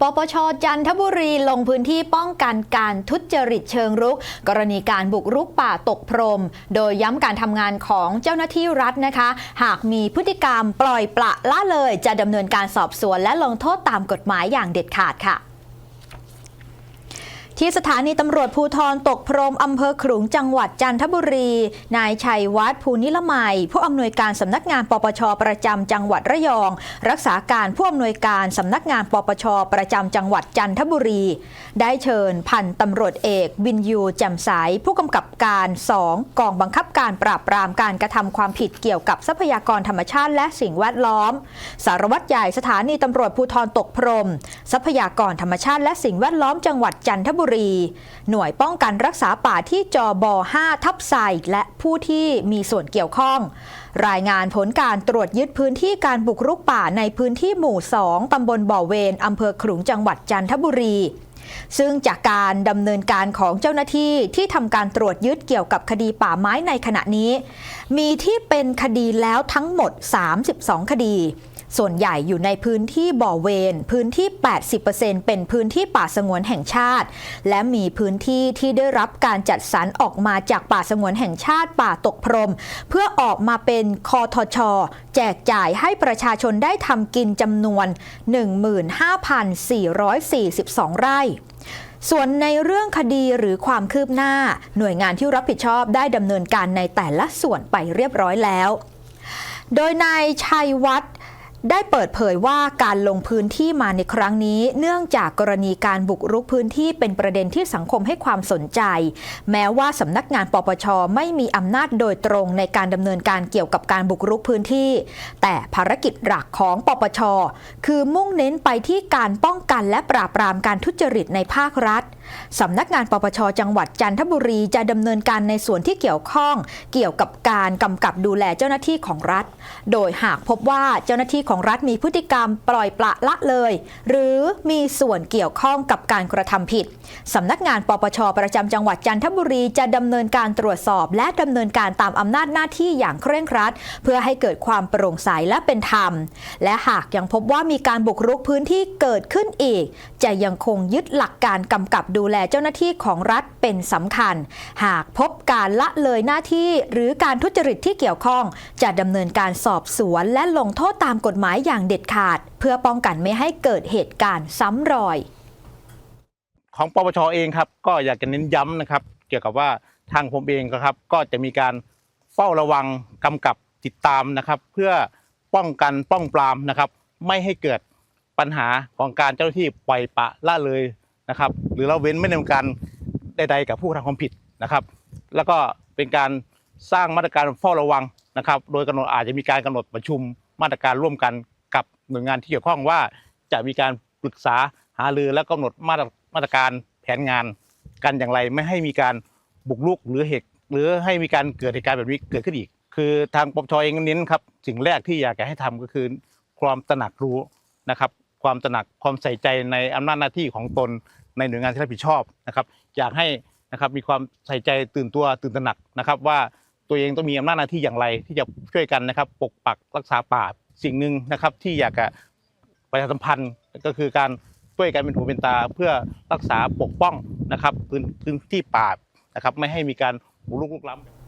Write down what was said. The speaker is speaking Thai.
ปปชจันทบุรีลงพื้นที่ป้องกันการทุจริตเชิงรุก กรณีการบุกรุกป่าตกพรม โดยย้ำการทำงานของเจ้าหน้าที่รัฐนะคะ หากมีพฤติกรรมปล่อยปละละเลย จะดำเนินการสอบสวนและลงโทษตามกฎหมายอย่างเด็ดขาดค่ะ ที่สถานีตำรวจภูทรตกพรมอำเภอขลุงจังหวัดจันทบุรี นายชัยวัฒน์ภูนิลไมยผู้อำนวยการสำนักงานปปชประจำจังหวัดระยอง รักษาการผู้อำนวยการสำนักงานปปชประจำจังหวัดจันทบุรี ได้เชิญพันตำรวจเอกวินยูแจ่มใสผู้กำกับการ 2 กองบังคับการปราบปรามการกระทำความผิดเกี่ยวกับทรัพยากรธรรมชาติและสิ่งแวดล้อม สารวัตรใหญ่สถานีตำรวจภูธรตกพรม ทรัพยากรธรรมชาติและสิ่งแวดล้อมจังหวัดจันทบุรีหน่วยป้องกันรักษาป่าที่จอบ5ทับไซและผู้ที่มีส่วนเกี่ยวข้อง รายงานผลการตรวจยึดพื้นที่การบุกรุกป่าในพื้นที่หมู่ 2 ตำบลบ่อเวนอำเภอขลุงจังหวัดจันทบุรีซึ่งจากการดำเนินการของเจ้าหน้าที่ที่ทำการตรวจยึดเกี่ยวกับคดีป่าไม้ในขณะนี้ มีที่เป็นคดีแล้วทั้งหมด 32 คดี ส่วนใหญ่อยู่ในพื้นที่บ่อเวน พื้นที่ 80%เป็นพื้นที่ป่าสงวนแห่งชาติ และมีพื้นที่ที่ได้รับการจัดสรรออกมาจากป่าสงวนแห่งชาติป่าตกพรม เพื่อออกมาเป็นคอทช แจกจ่ายให้ประชาชนได้ทำกินจำนวน 15,442 ไร่ส่วนในเรื่องคดีหรือความคืบหน้า หน่วยงานที่รับผิดชอบได้ดำเนินการในแต่ละส่วนไปเรียบร้อยแล้ว โดยนายชัยวัฒน์ ได้เปิดเผยว่าการลงพื้นที่มาในครั้งนี้ เนื่องจากกรณีการบุกรุกพื้นที่เป็นประเด็นที่สังคมให้ความสนใจ แม้ว่าสำนักงานปปชไม่มีอำนาจโดยตรงในการดำเนินการเกี่ยวกับการบุกรุกพื้นที่ แต่ภารกิจหลักของปปชคือมุ่งเน้นไปที่การป้องกันและปราบปรามการทุจริตในภาครัฐ สำนักงานปปชจังหวัดจันทบุรีจะดำเนินการในส่วนที่เกี่ยวข้อง เกี่ยวกับการกำกับดูแลเจ้าหน้าที่ของรัฐ โดยหากพบว่าเจ้าหน้าที่ของรัฐมีพฤติกรรมปล่อยปละละเลย หรือมีส่วนเกี่ยวข้องกับการกระทำผิดสำนักงานปปชประจำจังหวัดจันทบุรีจะดำเนินการตรวจสอบ และดำเนินการตามอำนาจหน้าที่อย่างเคร่งครัด เพื่อให้เกิดความโปร่งใสและเป็นธรรม และหากยังพบว่ามีการบุกรุกพื้นที่เกิดขึ้นอีก จะยังคงยึดหลักการกำกับดููแลเจ้าหน้าที่ของรัฐเป็นสำคัญ หากพบการละเลยหน้าที่หรือการทุจริตที่เกี่ยวข้อง จะดำเนินการสอบสวนและลงโทษตามกฎหมายอย่างเด็ดขาด เพื่อป้องกันไม่ให้เกิดเหตุการณ์ซ้ำรอย ของปปชเองครับก็อยากจะเน้นย้ำนะครับ เกี่ยวกับว่าทางผมเองครับ ก็จะมีการเฝ้าระวังกำกับติดตามนะครับ เพื่อป้องกันป้องปรามนะครับ ไม่ให้เกิดปัญหาของการเจ้าหน้าที่ปล่อยปะละเลย นะครับ หรือละเว้นไม่ดำเนินการใด ๆ กับผู้กระทำความผิดนะครับ แล้วก็เป็นการสร้างมาตรการเฝ้าระวังนะครับ โดยกำหนดอาจจะมีการกำหนดประชุมมาตรการร่วมกันกับหน่วยงานที่เกี่ยวข้องว่าจะมีการปรึกษาหารือและกำหนดมาตรมาตรการแผนงานกันอย่างไร ไม่ให้มีการบุกรุกหรือเหตุหรือให้มีการเกิดเหตุการณ์แบบนี้เกิดขึ้นอีก คือทางปปชเองเน้นครับสิ่งแรกที่อยากจะให้ทำก็คือ ความตระหนักรู้นะครับ ความตระหนักความใส่ใจในอำนาจหน้าที่ของตน ในหน่วยงานที่รับผิดชอบนะครับอยากให้นะครับมีความใส่ใจตื่นตัวตื่นตระหนักนะครับ ว่าตัวเองต้องมีอำนาจหน้าที่อย่างไรที่จะช่วยกันนะครับ ปกปักรักษาป่าสิ่งหนึ่งนะครับที่อยากจะประชาสัมพันธ์ก็คือการช่วยกันเป็นหูเป็นตาเพื่อรักษาปกป้องนะครับพื้นพื้นที่ป่านะครับไม่ให้มีการบุกรุกลุกล้ำ